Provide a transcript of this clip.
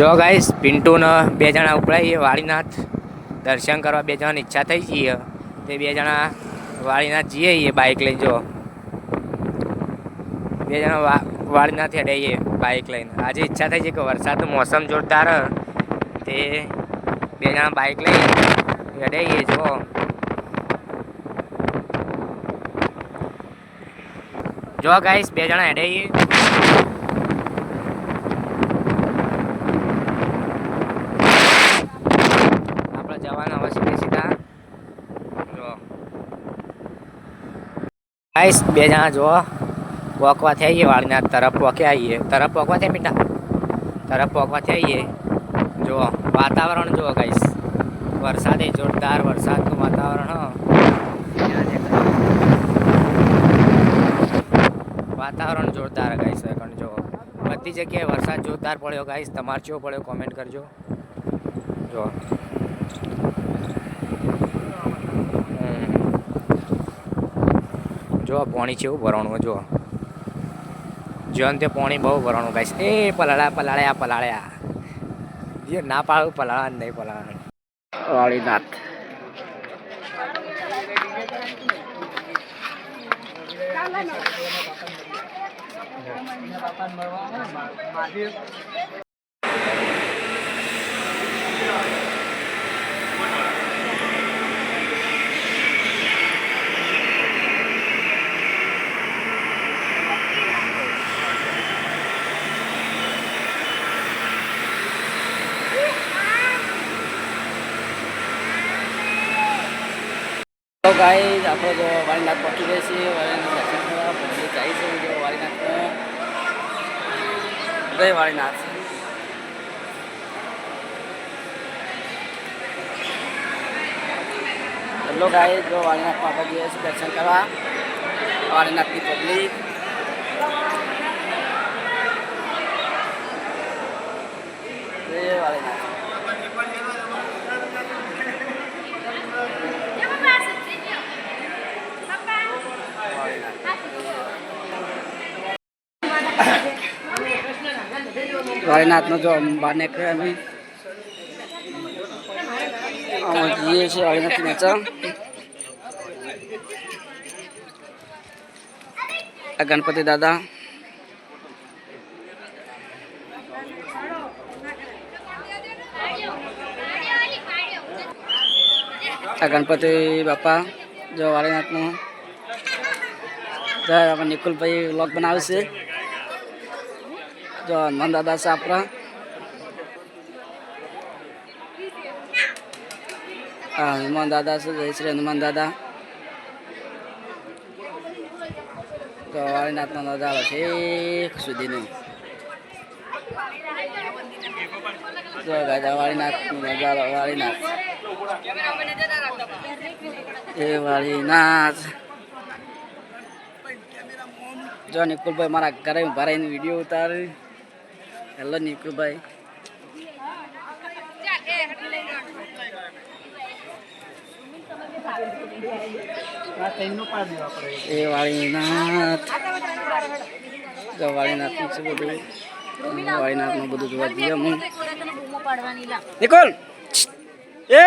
જો ગાઈશ પિન્ટુને બે જણા ઉપડાઈએ, વાળીનાથ દર્શન કરવા બે જણાની ઈચ્છા થઈ જઈએ તે બે જણા વાળીનાથ જઈએ એ બાઇક લઈને, જો. બે જણા વાળીનાથ હેડાઈએ બાઇક લઈને. આજે ઈચ્છા થઈ છે કે વરસાદનું મોસમ જોરદાર. તે બે જણા બાઇક લઈને હેડાઈએ જો. જો ગાઈશ બે જણા હેડાઈએ આપણે જવાના હવે સીધે સીધા. જો. ગાઈસ બે જણા જો વોકવા થઈ આવીએ વાળના તરફ વોકે આવીએ. તરફ વોકવા થઈ મીઠા તરફ વોકવા થઈ આવીએ જો વાતાવરણ જો ગાઈસ વરસાદે જોરદાર વરસાદનું વાતાવરણ વાતાવરણ જોરદાર ગાઈસ એકણ જો બધી જગ્યાએ વરસાદ જોરદાર પડ્યો ગાઈસ તમારે ચેવો પડ્યો? કોમેન્ટ કરજો. જો જો પોણી છે એવું ભરવાનું જો. જો તે પોણી બહુ ભરવાનું ગાઈસ. એ પલાળ્યા પલાળ્યા પલાળ્યા. જે ના પાડું પલાળા નહીં પલાળા વાળીનાથ તો ગાઈસ આપણે જો વાળીનાથ પહોંચી ગયા છીએ વાળીનાથ દર્શન કરવા મંદિર જાય છે, જો વાળીનાથમાં જય વાળીનાથ હેલો ગાઈસ જો વાળીનાથમાં આપણે જઈએ છીએ દર્શન કરવા વાળીનાથની પબ્લિક. જય વાળીનાથ વાળીનાથનો જો અંબાને નીકળ્યા અમે. જઈએ છીએ વાળીનાથથી નેચર આ ગણપતિ દાદા. આ ગણપતિ બાપા, જો વાળીનાથનો નિકુલભાઈ વ્લોગ બનાવે છે સાપરા હા હનુમાન દાદા છે જય શ્રી હનુમાન દાદા તો વાળીનાથનો નજારો છે એક સુધીનો જો ગાજા વાળીનાથનો નજારો વાળીનાથ એ વાળીનાથ જો નિકુલભાઈ મારા ઘરે ભરાઈને વીડિયો ઉતારે. હેલો નિકુલભાઈ એ વાળીનાથ. જો વાળીનાથનું છે બધું. વાળીનાથનું બધું જોવા જઈએ હું નિકુલ! એ!